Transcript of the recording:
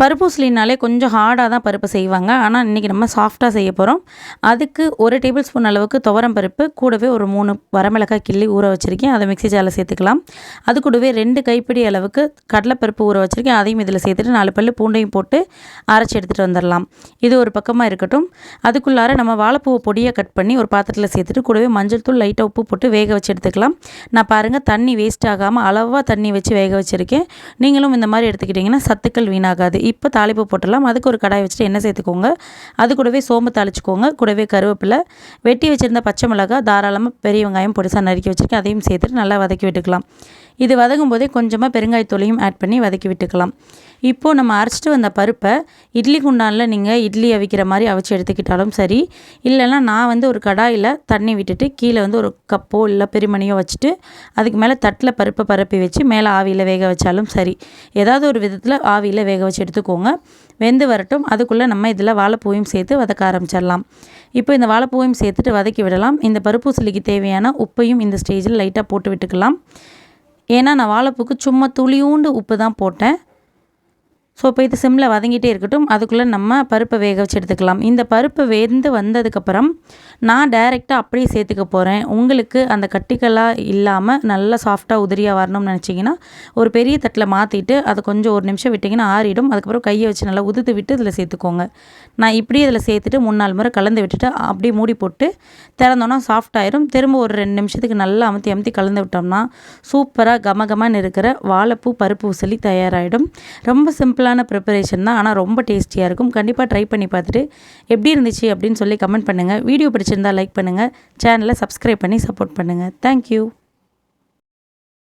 பருப்பூசலினாலே கொஞ்சம் ஹார்டாக தான் பருப்பு செய்வாங்க. ஆனால் இன்றைக்கி நம்ம சாஃப்டாக செய்ய போகிறோம் அதுக்கு ஒரு டேபிள் ஸ்பூன் அளவுக்கு துவரம் பருப்பு கூடவே ஒரு மூணு வரமிளகாய் கிள்ளி ஊற வச்சுருக்கேன். அதை மிக்ஸி ஜாரில் சேர்த்துக்கலாம். அது கூடவே ரெண்டு கைப்பிடி அளவுக்கு கடலைப்பருப்பு ஊற வச்சுருக்கேன். அதையும் இதில் சேர்த்துட்டு நாலு பல்லு பூண்டையும் போட்டு அரைச்சி எடுத்துகிட்டு வந்துடலாம். இது ஒரு பக்கமாக இருக்கட்டும். அதுக்குள்ளார நம்ம வாழைப்பூவை பொடியை கட் பண்ணி ஒரு பாத்திரத்தில் சேர்த்துட்டு கூடவே மஞ்சள் தூள் லைட்டாக உப்பு போட்டு வேக வச்சு எடுத்துக்கலாம். நான் பாருங்கள் தண்ணி வேஸ்ட் ஆகாமல் அளவாக தண்ணி வச்சு வேக வச்சுருக்கேன். நீங்களும் இந்த மாதிரி எடுத்துக்கிட்டிங்கன்னா சத்துக்கள் வீணாகாது. இப்போ தாளிப்பு போட்டுடலாம். அதுக்கு ஒரு கடாய் வச்சுட்டு எண்ணெய் சேர்த்துக்கோங்க. அது கூடவே சோம்பு தாளிச்சுக்கோங்க. கூடவே கருவேப்பிலை. வெட்டி வச்சுருந்த பச்சை மிளகாய் தாராளமாக பெரிய வெங்காயம் பொடிசாக நறுக்கி வச்சுருக்கேன். அதையும் சேர்த்துட்டு நல்லா வதக்கி விட்டுக்கலாம். இது வதங்கும் போதே கொஞ்சமாக பெருங்காயத்தூளையும் ஆட் பண்ணி வதக்கி விட்டுக்கலாம். இப்போது நம்ம அரைச்சிட்டு வந்த பருப்பை இட்லி குண்டானில் நீங்கள் இட்லி அவிக்கிற மாதிரி அவிச்சு எடுத்துக்கிட்டாலும் சரி இல்லைன்னா நான் வந்து ஒரு கடாயில் தண்ணி விட்டுட்டு கீழே வந்து ஒரு கப்போ இல்லை பெருமணியோ வச்சுட்டு அதுக்கு மேலே தட்டில் பருப்பை பரப்பி வச்சு மேலே ஆவியில் வேக வச்சாலும் சரி. ஏதாவது ஒரு விதத்தில் ஆவியில் வேக வச்சு எடுத்துக்கோங்க. வெந்து வரட்டும். அதுக்குள்ளே நம்ம இதில் வாழைப்பூவையும் சேர்த்து வதக்க ஆரம்பிச்சிடலாம். இப்போ இந்த வாழைப்பூவையும் சேர்த்துட்டு வதக்கி விடலாம். இந்த பருப்பூசலிக்கு தேவையான உப்பையும் இந்த ஸ்டேஜில் லைட்டாக போட்டு விட்டுக்கலாம். ஏன்னா நான் வாழைப்பூக்கு சும்மா துளியூண்டு உப்பு தான் போட்டேன். ஸோ இப்போ இது சிம்மில் வதங்கிட்டே இருக்கட்டும். அதுக்குள்ளே நம்ம பருப்பை வேக வச்சு எடுத்துக்கலாம். இந்த பருப்பு வெந்து வந்ததுக்கப்புறம் நான் டைரெக்டாக அப்படியே சேர்த்துக்க போகிறேன் உங்களுக்கு அந்த கட்டிக்கலாக இல்லாமல் நல்லா சாஃப்டாக உதிரியாக வரணும்னு நினச்சிங்கன்னா ஒரு பெரிய தட்டில் மாற்றிட்டு அதை கொஞ்சம் ஒரு நிமிஷம் விட்டிங்கன்னா ஆறிடும். அதுக்கப்புறம் கையை வச்சு நல்லா உதுத்து விட்டு இதில் சேர்த்துக்கோங்க. நான் இப்படியே இதில் சேர்த்துட்டு மூணு நாலு முறை கலந்து விட்டுட்டு அப்படியே மூடி போட்டு திறந்தோன்னா சாஃப்டாயிரும் திரும்ப ஒரு ரெண்டு நிமிஷத்துக்கு நல்லா அமுத்தி அமுத்தி கலந்து விட்டோம்னா சூப்பராக கமகமன்னு இருக்கிற வாழைப்பூ பருப்பு உசலி தயாராகிடும் ரொம்ப சிம்பிள் சிம்பிளான ப்ரிப்பரேஷன் தான் ஆனால் ரொம்ப டேஸ்டியாக இருக்கும். கண்டிப்பாக ட்ரை பண்ணி பார்த்துட்டு எப்படி இருந்துச்சு அப்படின்னு சொல்லி கமெண்ட் பண்ணுங்கள் வீடியோ பிடிச்சிருந்தால் லைக் பண்ணுங்கள் சேனலை சப்ஸ்கிரைப் பண்ணி சப்போர்ட் பண்ணுங்கள் தேங்க்யூ